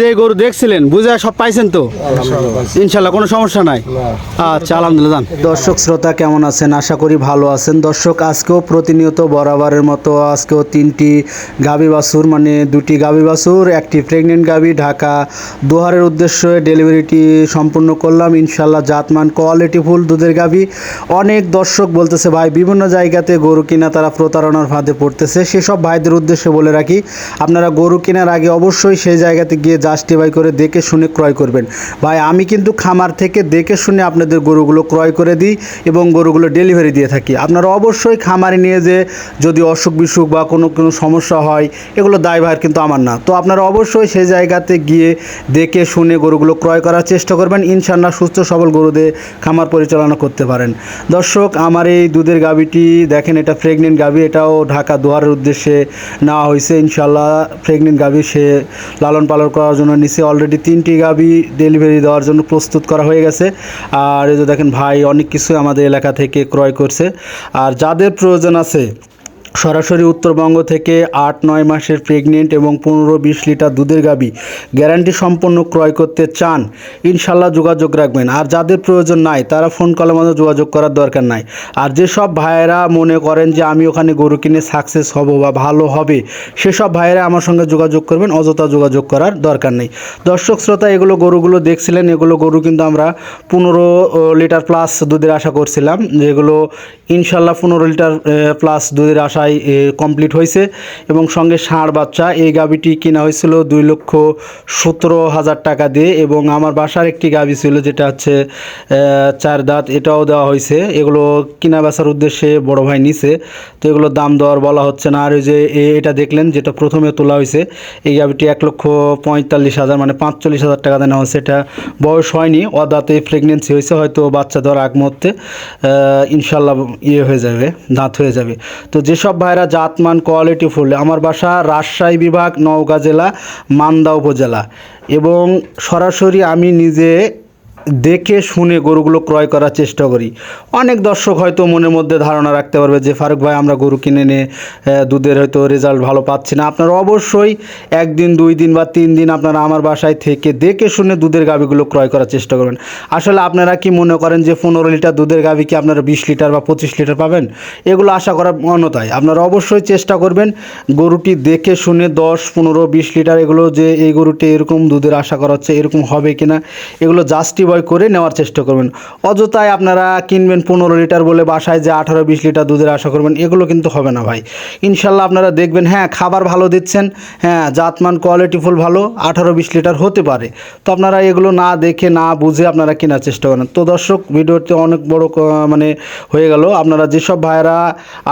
যে গরু দেখছিলেন বুঝে সব পাইছেন তো? ইনশাল্লাহ কোনো সমস্যা নাই? আচ্ছা আলহামদুলিল্লাহ দর্শক শ্রোতা কেমন আছেন? আশা করি ভালো আছেন। দর্শক আজকেও প্রতিনিয়ত বরাবরের মতো আজকেও তিনটি গাবি বাছুর মানে দুটি গাবি বাছুর একটি প্রেগনেন্ট গাবি ঢাকা দোহারের উদ্দেশ্যে ডেলিভারিটি সম্পূর্ণ করলাম। ইনশাল্লাহ জাতমান কোয়ালিটি ফুল দুধের গাবি। অনেক দর্শক বলতেছে ভাই বিভিন্ন জায়গাতে গরু কিনা তারা প্রতারণার ফাঁদে পড়তেছে। সেসব ভাইদের উদ্দেশ্যে বলে রাখি আপনারা গরু কেনার আগে অবশ্যই সেই জায়গাতে গিয়ে জাস্টিফাই করে দেখে শুনে ক্রয় করবেন। ভাই, আমি কিন্তু খামার থেকে দেখে শুনে আপনাদের গরুগুলো ক্রয় করে দিই এবং গরুগুলো ডেলিভারি দিয়ে থাকি। আপনারা অবশ্যই খামারে নিয়ে যে যদি অসুখ বিসুখ বা কোনো কোনো সমস্যা হয়, এগুলো দায়ভার কিন্তু আমার না। তো আপনারা অবশ্যই সেই জায়গাতে গিয়ে দেখে শুনে গরুগুলো ক্রয় করার চেষ্টা করবেন। ইনশাল্লাহ সুস্থ সবল গরুদের খামার পরিচালনা করতে পারেন। দর্শক, আমার এই দুধের গাবিটি দেখেন, এটা প্রেগনেন্ট গাবি এটাও ঢাকা দোয়ারের উদ্দেশ্যে নেওয়া হয়েছে। ইনশাল্লাহ প্রেগনেন্ট গাবি সে লালন পালন করার জন্য নিচে অলরেডি তিনটি গাবি ডেলিভারি দেওয়ার জন্য প্রস্তুত করা হয়ে গেছে। আর এই যে দেখেন ভাই অনেক কিছু আমাদের এলাকা থেকে ক্রয় করছে। আর যাদের প্রয়োজন আছে সরাসরি উত্তরবঙ্গ থেকে আট, নয় মাসের প্রেগনেন্ট এবং পনেরো, বিশ লিটার দুধের গাবি গ্যারান্টি সম্পন্ন ক্রয় করতে চান, ইনশাল্লাহ যোগাযোগ রাখবেন। আর যাদের প্রয়োজন নাই, তারা ফোন কলের মধ্যে যোগাযোগ করার দরকার নাই। আর যেসব ভাইয়েরা মনে করেন যে আমি ওখানে গরু কিনে সাকসেস হব বা ভালো হবে, সেসব ভাইয়েরা আমার সঙ্গে যোগাযোগ করবেন, অযথা যোগাযোগ করার দরকার নেই। দর্শক শ্রোতা, এগুলো গরুগুলো দেখছিলেন, এগুলো গরু কিন্তু আমরা পনেরো লিটার প্লাস দুধের আশা করছিলাম, যেগুলো ইনশাল্লাহ পনেরো লিটার প্লাস দুধের আশায় কমপ্লিট হয়েছে এবং সঙ্গে ষাঁড় বাচ্চা। এই গাবিটি কেনা হয়েছিল দুই লক্ষ সতেরো হাজার টাকা দিয়ে এবং আমার বাসার একটি গাবি ছিল যেটা হচ্ছে চার দাঁত, এটাও দেওয়া হয়েছে। এগুলো কিনা বেচার উদ্দেশ্যে বড় ভাই নিছে, তো এগুলোর দাম দেওয়ার বলা হচ্ছে না। আর ওই যে এটা দেখলেন যেটা প্রথমে তোলা হয়েছে, এই গাবিটি এক লক্ষ পঁয়তাল্লিশ হাজার মানে পাঁচচল্লিশ হাজার টাকা দেওয়া হয়েছে। এটা বয়স হয়নি ও দাঁতে প্রেগনেন্সি হয়েছে, হয়তো বাচ্চা দেওয়ার আগ মুহূর্তে ইনশাল্লাহ ইয়ে হয়ে যাবে, দাঁত হয়ে যাবে। তো যেসব ভাইরা জাতমান কোয়ালিটি ফুল। আমার বাসা রাজশাহী বিভাগ, নওগাঁ জেলা, মান্দা উপজেলা। এবং সরাসরি আমি নিজে দেখে শুনে গরুগুলো ক্রয় করার চেষ্টা করি। অনেক দর্শক হয়তো মনের মধ্যে ধারণা রাখতে পারবে যে, ফারুক ভাই, আমরা গরু কিনে নিয়ে দুধের হয়তো রেজাল্ট ভালো পাচ্ছি না। আপনারা অবশ্যই একদিন, দুই দিন বা তিন দিন আপনারা আমার বাসায় থেকে দেখে শুনে দুধের গাভিগুলো ক্রয় করার চেষ্টা করবেন। আসলে আপনারা কি মনে করেন যে, পনেরো লিটার দুধের গাভি কি আপনারা বিশ লিটার বা পঁচিশ লিটার পাবেন? এগুলো আশা করা অন্যতায় আপনারা অবশ্যই চেষ্টা করবেন গরুটি দেখে শুনে দশ, পনেরো, বিশ লিটার এগুলো যে, এই গরুটি এরকম দুধের আশা করা হচ্ছে, এরকম হবে কিনা? এগুলো জাস্টিফাই করে নেওয়ার চেষ্টা করবেন। অযথায় আপনারা কিনবেন পনেরো লিটার বলে বাসায় যে আঠারো বিশ লিটার দুধের আশা করবেন, এগুলো কিন্তু হবে না ভাই। ইনশাল্লাহ আপনারা দেখবেন হ্যাঁ খাবার ভালো দিচ্ছেন হ্যাঁ জাতমান কোয়ালিটি ফুল ভালো, আঠারো বিশ লিটার হতে পারে। তো আপনারা এগুলো না দেখে, না বুঝে আপনারা কেনার চেষ্টা করেন। তো দর্শক ভিডিওতে অনেক বড় মানে হয়ে গেল। আপনারা যেসব ভাইয়েরা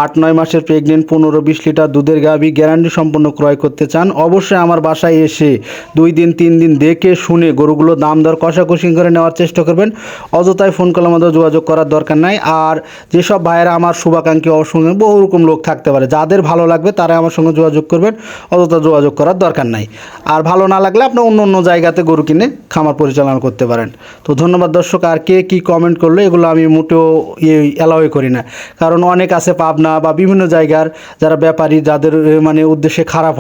আট, নয় মাসের প্রেগনেন্ট পনেরো বিশ লিটার দুধের গাভি গ্যারান্টি সম্পন্ন ক্রয় করতে চান, অবশ্যই আমার বাসায় এসে দুই দিন, তিন দিন দেখে শুনে গরুগুলো দাম দর কষাকষি করে নেওয়ার চেষ্টা করবেন। অযথায় ফোন কলের মধ্যে যোগাযোগ করার দরকার নাই। আর যেসব ভাইয়েরা আমার শুভাকাঙ্ক্ষী অসঙ্গে বহু রকম লোক থাকতে পারে, যাদের ভালো লাগবে তারা আমার সঙ্গে যোগাযোগ করবেন। অযথা যোগাযোগ করার দরকার নাই। আর ভালো না লাগলে আপনি অন্য অন্য জায়গাতে গরু কিনে খামার পরিচালনা করতে পারেন। তো ধন্যবাদ দর্শক, আর কে কী কমেন্ট করল এগুলো আমি মোটেও ইয়ে করি না। কারণ অনেক আছে পাবনা বা বিভিন্ন জায়গার যারা ব্যাপারী, যাদের মানে উদ্দেশ্যে খারাপ